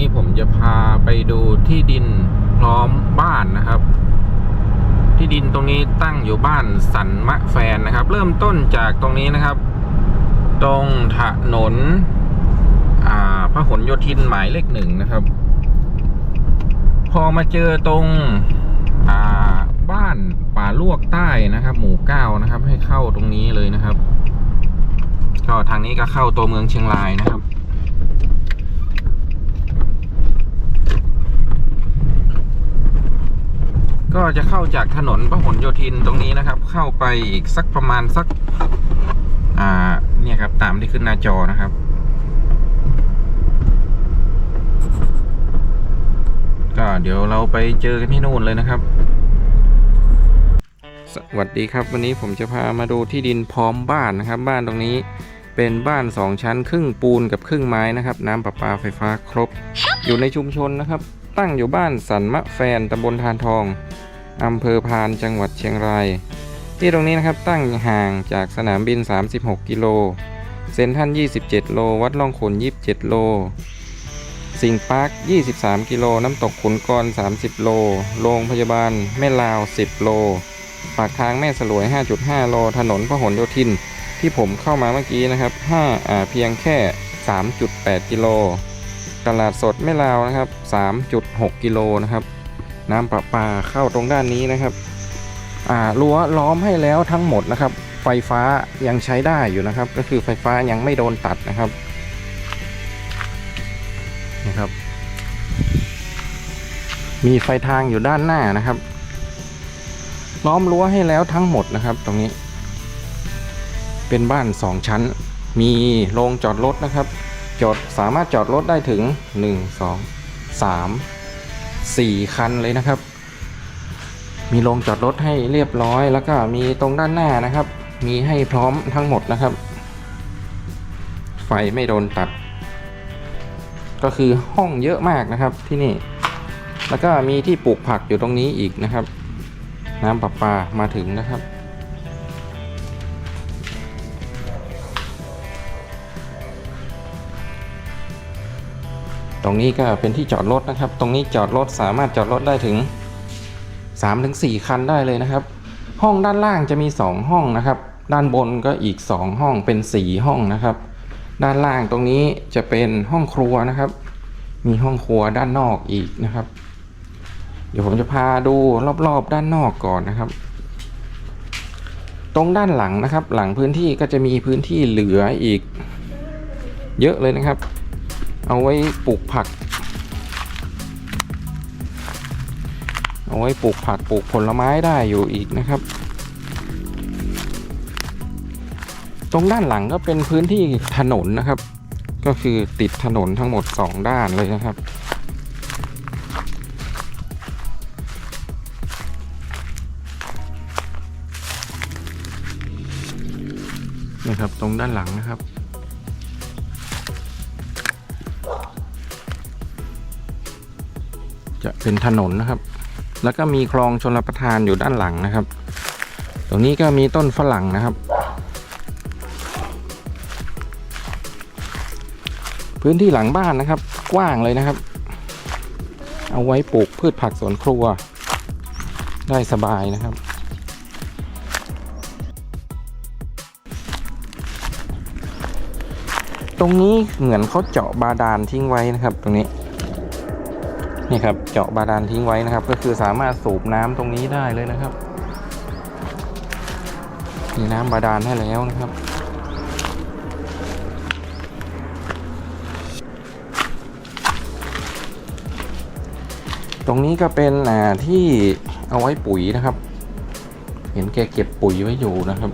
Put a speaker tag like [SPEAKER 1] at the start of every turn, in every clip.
[SPEAKER 1] วันนี้ผมจะพาไปดูที่ดินพร้อมบ้านนะครับ ที่ดินตรงนี้ตั้งอยู่บ้านสันมะแฟนนะครับ เริ่มต้นจากตรงนี้นะครับ ตรงถนนอ่าพหลโยธินหมายเลขหนึ่งนะครับ พอมาเจอตรงบ้านป่าลวกใต้นะครับ หมู่เก้านะครับ ให้เข้าตรงนี้เลยนะครับก็ทางนี้ก็เข้าตัวเมืองเชียงรายนะครับ ก็จะเข้าจากถนนพหลโยธินตรงนี้นะครับ เข้าไปอีกสักประมาณสัก อ่า เนี่ยครับ ตามที่ขึ้นหน้าจอนะครับ ก็เดี๋ยวเราไปเจอกันที่นู่นเลยนะครับ สวัสดีครับ วันนี้ผมจะพามาดูที่ดินพร้อมบ้านนะครับ บ้านตรงนี้เป็นบ้านสองชั้น ครึ่งปูนกับครึ่งไม้นะครับ น้ำประปาไฟฟ้าครบ อยู่ในชุมชนนะครับ ตั้งอยู่บ้านสันมะแฟนตำบลทานทองอำเภอพานจังหวัดเชียงราย ที่ตรงนี้นะครับตั้งห่างจากสนามบิน 36 กิโล เซนทัน27 โล วัดล่องขน27 โล สิงห์ปาร์ค 23 กิโล น้ำตกขุนกร 30 โล โรงพยาบาลแม่ลาว 10 โล ปากทางแม่สลวย 5.5 โล ถนนพหลโยธิน ที่ผมเข้ามาเมื่อกี้นะครับ5อ่าเพียงแค่ 3.8 กิโล ตลาดสดแม่ลาวนะครับ 3.6 กิโลนะครับ น้ำประปาเข้าตรงด้านนี้นะครับอ่ารั้วล้อมให้แล้วทั้งหมดนะครับ ไฟฟ้ายังใช้ได้อยู่นะครับ ก็คือไฟฟ้ายังไม่โดนตัดนะครับนะครับ มีไฟทางอยู่ด้านหน้านะครับ ล้อมรั้วให้แล้วทั้งหมดนะครับ ตรงนี้ เป็นบ้านสองชั้น มีโรงจอดรถนะครับ จอดสามารถจอดรถได้ถึง 1 2 3 4 คันเลยนะครับ มีโรงจอดรถให้เรียบร้อย แล้วก็มีตรงด้านหน้านะครับ มีให้พร้อมทั้งหมดนะครับ ไฟไม่โดนตัด ก็คือห้องเยอะมากนะครับที่นี่ แล้วก็มีที่ปลูกผักอยู่ตรงนี้อีกนะครับ น้ำประปามาถึงนะครับ ตรงนี้ก็เป็นที่จอดรถนะครับ ตรงนี้จอดรถสามารถจอดรถได้ถึง 3-4 คันได้เลยนะครับ ห้องด้านล่างจะมี 2 ห้องนะครับ ด้านบนก็อีก 2 ห้องเป็น 4 ห้องนะครับ ด้านล่างตรงนี้จะเป็นห้องครัวนะครับ มีห้องครัวด้านนอกอีกนะครับ เดี๋ยวผมจะพาดูรอบๆ ด้านนอกก่อนนะครับ ตรงด้านหลังนะครับ หลังพื้นที่ก็จะมีพื้นที่เหลืออีก เยอะเลยนะครับ เอาไว้ปลูกผัก เอาไว้ปลูกผักปลูกผลไม้ได้อยู่อีกนะครับ ตรงด้านหลังก็เป็นพื้นที่ถนนนะครับ ก็คือติดถนนทั้งหมด 2 ด้านเลยนะครับนี่ครับตรงด้านหลังนะครับ เป็นถนนนะครับ แล้วก็มีคลองชลประทานอยู่ด้านหลังนะครับ ตรงนี้ก็มีต้นฝรั่งนะครับ พื้นที่หลังบ้านนะครับ กว้างเลยนะครับ เอาไว้ปลูกพืชผักสวนครัว ได้สบายนะครับตรงนี้เหมือนเขาเจาะบาดาลทิ้งไว้นะครับ ตรงนี้ นี่ครับเจาะบาดาลทิ้งไว้นะครับ ก็คือสามารถสูบน้ำตรงนี้ได้เลยนะครับ มีน้ำบาดาลให้แล้วนะครับตรงนี้ก็เป็นอ่าที่เอาไว้ปุ๋ยนะครับ เห็นแกเก็บปุ๋ยไว้อยู่นะครับ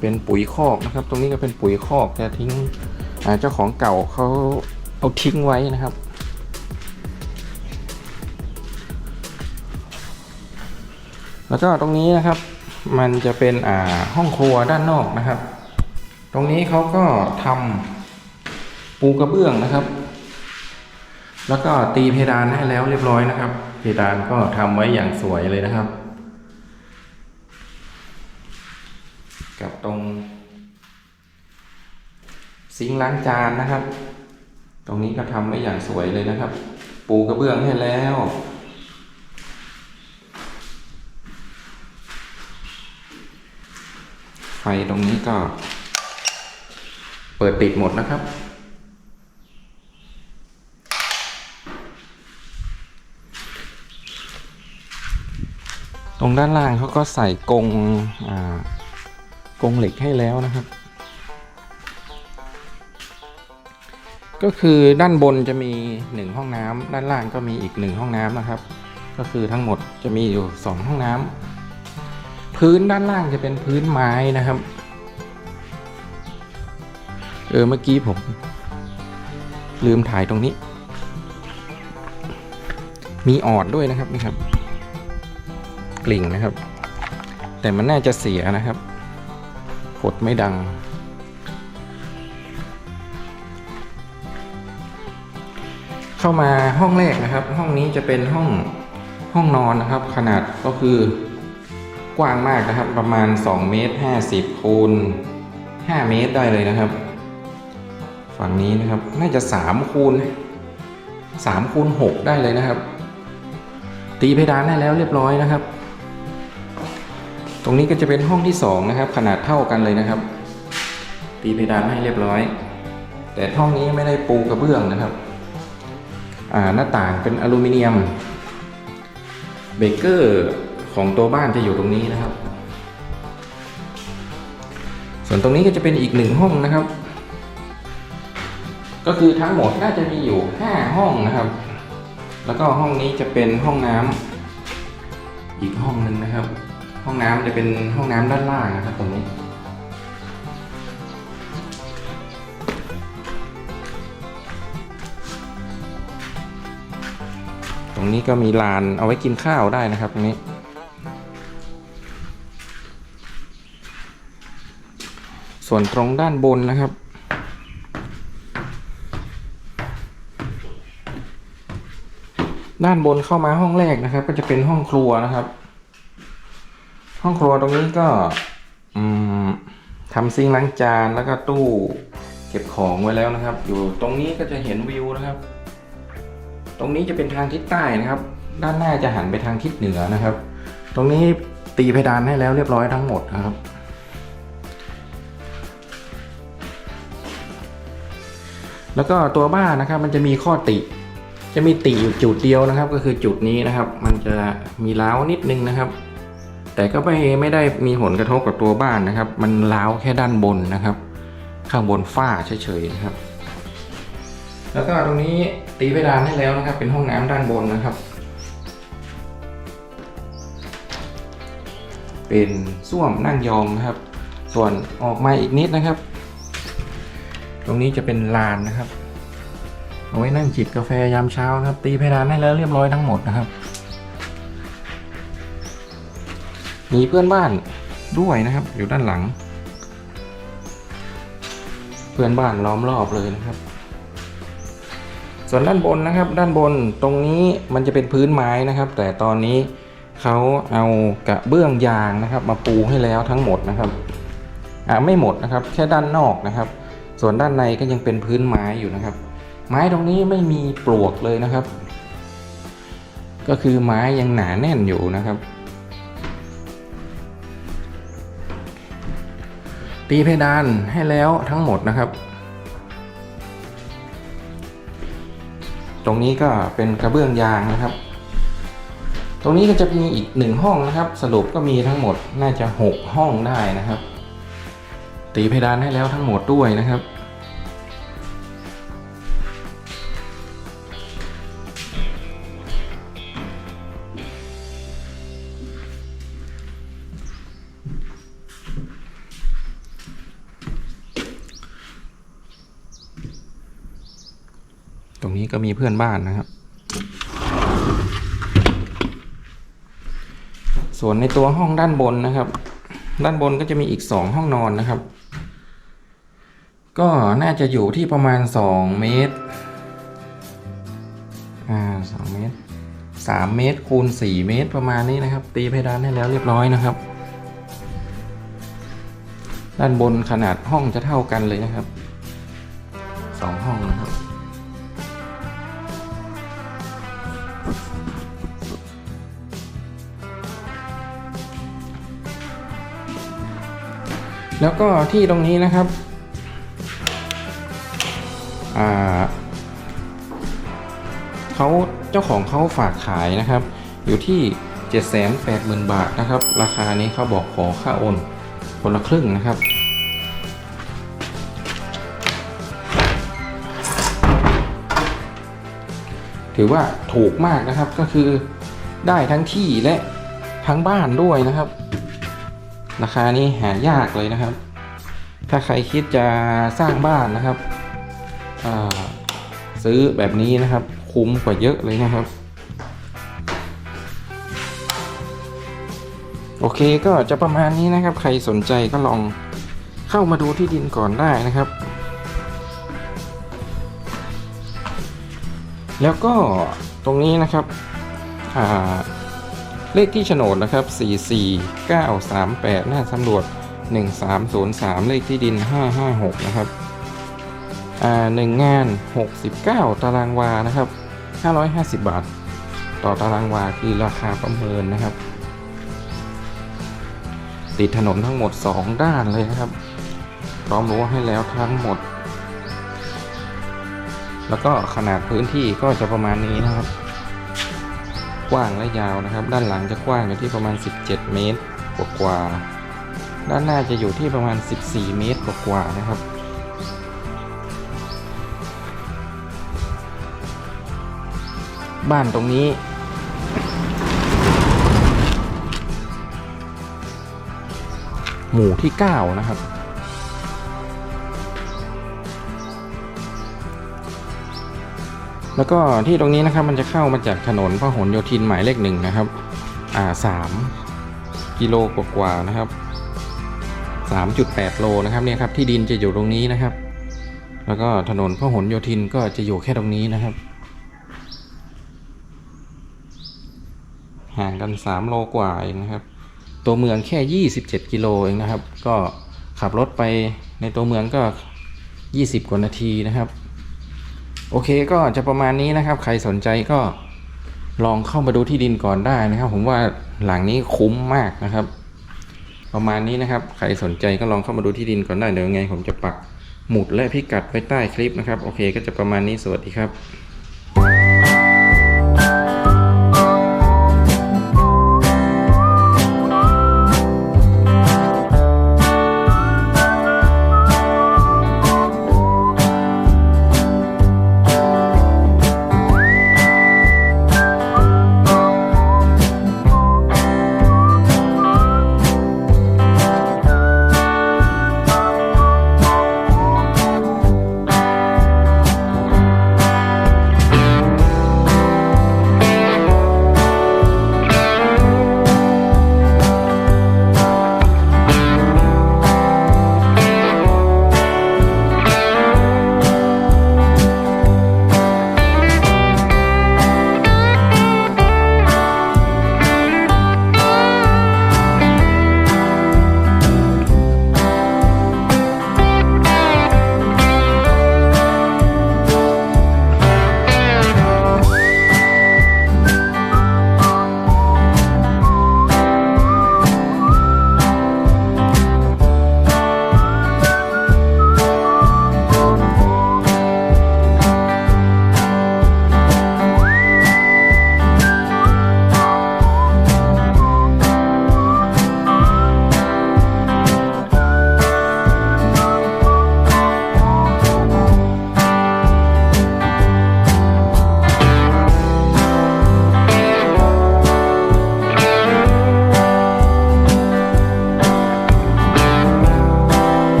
[SPEAKER 1] เป็นปุ๋ยคอกนะครับ ตรงนี้ก็เป็นปุ๋ยคอกจะทิ้งเจ้าของเก่าเขา เอาทิ้งไว้นะครับ แล้วก็ตรงนี้นะครับ มันจะเป็นอ่าห้องครัวด้านนอกนะครับ ตรงนี้เขาก็ทำปูกระเบื้องนะครับ แล้วก็ตีเพดานให้แล้วเรียบร้อยนะครับ เพดานก็ทำไว้อย่างสวยเลยนะครับ กับตรงซิงล้างจานนะครับ ตรงนี้ก็ทำไว้อย่างสวยเลยนะครับ ปูกระเบื้องให้แล้ว ไฟตรงนี้ก็ เปิดติดหมดนะครับ ตรงด้านล่างเขาก็ใส่กรงกรงเหล็กให้แล้วนะครับ ก็คือด้านบนจะมีหนึ่งห้องน้ำด้านล่างก็มีอีกหนึ่งห้องน้ำนะครับ ก็คือทั้งหมดจะมีอยู่สองห้องน้ำพื้นด้านล่างจะเป็นพื้นไม้นะครับเออเมื่อกี้ผม ลืมถ่ายตรงนี้ มีออดด้วยนะครับนี่ครับกลิ่งนะครับ แต่มันน่าจะเสียนะครับกดไม่ดัง เข้ามาห้องแรกนะครับ ห้องนี้จะเป็นห้องห้องนอนนะครับ ขนาดก็คือกว้างมากนะครับ ประมาณ2เมตร50คูณ5เมตรได้เลยนะครับ ฝั่งนี้นะครับน่าจะ3คูณ3คูณ6ได้เลยนะครับ ตีเพดานได้แล้วเรียบร้อยนะครับ ตรงนี้ก็จะเป็นห้องที่2นะครับ ขนาดเท่ากันเลยนะครับ ตีเพดานให้เรียบร้อย แต่ห้องนี้ไม่ได้ปูกระเบื้องนะครับ หน้าต่างเป็นอลูมิเนียม เบเกอร์ของตัวบ้านจะอยู่ตรงนี้นะครับ ส่วนตรงนี้ก็จะเป็นอีกหนึ่งห้องนะครับ ก็คือทั้งหมดน่าจะมีอยู่ 5 ห้องนะครับ แล้วก็ห้องนี้จะเป็นห้องน้ำอีกห้องหนึ่งนะครับ ห้องน้ำจะเป็นห้องน้ำด้านล่างนะครับตรงนี้ ตรงนี้ก็มีลานเอาไว้กินข้าวได้นะครับตรงนี้ ส่วนตรงด้านบนนะครับ ด้านบนเข้ามาห้องแรกนะครับ ก็จะเป็นห้องครัวนะครับ ห้องครัวตรงนี้ก็ทำซิงล้างจานแล้วก็ตู้เก็บของไว้แล้วนะครับ อยู่ตรงนี้ก็จะเห็นวิวนะครับ ตรงนี้จะเป็นทางทิศใต้นะครับ ด้านหน้าจะหันไปทางทิศเหนือนะครับ ตรงนี้ตีเพดานให้แล้วเรียบร้อยทั้งหมดนะครับ แล้วก็ตัวบ้านนะครับ มันจะมีข้อติ จะมีติอยู่จุดเดียวนะครับ ก็คือจุดนี้นะครับ มันจะมีเล้านิดนึงนะครับ แต่ก็ไม่ไม่ได้มีผลกระทบกับตัวบ้านนะครับ มันเล้าแค่ด้านบนนะครับ ข้างบนฝ้าเฉยๆนะครับ แล้วก็ตรงนี้ตีเพดานให้แล้วนะครับ เป็นห้องน้ำด้านบนนะครับ เป็นส้วมนั่งยองนะครับ ส่วนออกมาอีกนิดนะครับ ตรงนี้จะเป็นลานนะครับ เอาไว้นั่งจิบกาแฟยามเช้านะครับ ตีเพดานให้แล้วเรียบร้อยทั้งหมดนะครับมีเพื่อนบ้านด้วยนะครับ อยู่ด้านหลัง เพื่อนบ้านล้อมรอบเลยนะครับ ส่วนด้านบนนะครับ ด้านบนตรงนี้มันจะเป็นพื้นไม้นะครับ แต่ตอนนี้เขาเอากระเบื้องยางนะครับ มาปูให้แล้วทั้งหมดนะครับอ่าไม่หมดนะครับ แค่ด้านนอกนะครับ ส่วนด้านในก็ยังเป็นพื้นไม้อยู่นะครับ ไม้ตรงนี้ไม่มีปลวกเลยนะครับ ก็คือไม้ยังหนาแน่นอยู่นะครับตีเพดานให้แล้วทั้งหมดนะครับ ตรงนี้ก็เป็นกระเบื้องยางนะครับ ตรงนี้ก็จะมีอีกหนึ่งห้องนะครับ สรุปก็มีทั้งหมดน่าจะหกห้องได้นะครับ ตีเพดานให้แล้วทั้งหมดด้วยนะครับ รงนี้ก็มีเพื่อนบ้านนะครับ ส่วนในตัวห้องด้านบนนะครับ ด้านบนก็จะมีอีกสองห้องนอนนะครับ ก็น่าจะอยู่ที่ประมาณสองเมตร อ่าสองเมตรสามเมตรคูณสี่เมตรประมาณนี้นะครับ ตีเพดานให้แล้วเรียบร้อยนะครับ ด้านบนขนาดห้องจะเท่ากันเลยนะครับสองห้องนะครับ แล้วก็ที่ตรงนี้นะครับเขาเจ้าของเขาฝากขายนะครับ อยู่ที่ 780,000 บาทนะครับ ราคานี้เขาบอกขอค่าโอนคนละครึ่งนะครับถือว่าถูกมากนะครับก็คือได้ทั้งที่และทั้งบ้านด้วยนะครับ ราคานี้หายากเลยนะครับ ถ้าใครคิดจะสร้างบ้านนะครับ ซื้อแบบนี้นะครับ คุ้มกว่าเยอะเลยนะครับ โอเคก็จะประมาณนี้นะครับ ใครสนใจก็ลองเข้ามาดูที่ดินก่อนได้นะครับ แล้วก็ตรงนี้นะครับอ่า เลขที่โฉนดนะครับ 44938 หน้าสำรวจ 1303 เลขที่ดิน 556 นะครับ อ่าหนึ่งงาน 69 ตารางวา นะครับ 550 บาท ต่อตารางวาคือราคาประเมินนะครับ ติดถนนทั้งหมด 2 ด้านเลยนะครับ พร้อมรั้วให้แล้วทั้งหมด แล้วก็ขนาดพื้นที่ก็จะประมาณนี้นะครับ กว้างและยาวนะครับ ด้านหลังจะกว้างอยู่ที่ประมาณ 17 เมตรกว่าๆด้านหน้าจะอยู่ที่ประมาณ 14 เมตรกว่าๆนะครับ บ้านตรงนี้หมู่ที่ 9 นะครับ แล้วก็ที่ตรงนี้นะครับมันจะเข้ามาจากถนนพหลโยธินหมายเลขหนึ่งนะครับอ่าสามกิโลกว่าๆนะครับสามจุดแปดโลนะครับเนี่ยครับที่ดินจะอยู่ตรงนี้นะครับ แล้วก็ถนนพหลโยธินก็จะอยู่แค่ตรงนี้นะครับ ห่างกันสามโลกว่าเองนะครับ ตัวเมืองแค่ยี่สิบเจ็ดกิโลเองนะครับ ก็ขับรถไปในตัวเมืองก็ยี่สิบกว่านาทีนะครับ โอเคก็จะประมาณนี้นะครับ ใครสนใจก็ลองเข้ามาดูที่ดินก่อนได้นะครับ ผมว่าหลังนี้คุ้มมากนะครับ ประมาณนี้นะครับ ใครสนใจก็ลองเข้ามาดูที่ดินก่อนได้เดี๋ยวยังไง ผมจะปักหมุดและพิกัดไว้ใต้คลิปนะครับ โอเค ก็จะประมาณนี้สวัสดีครับ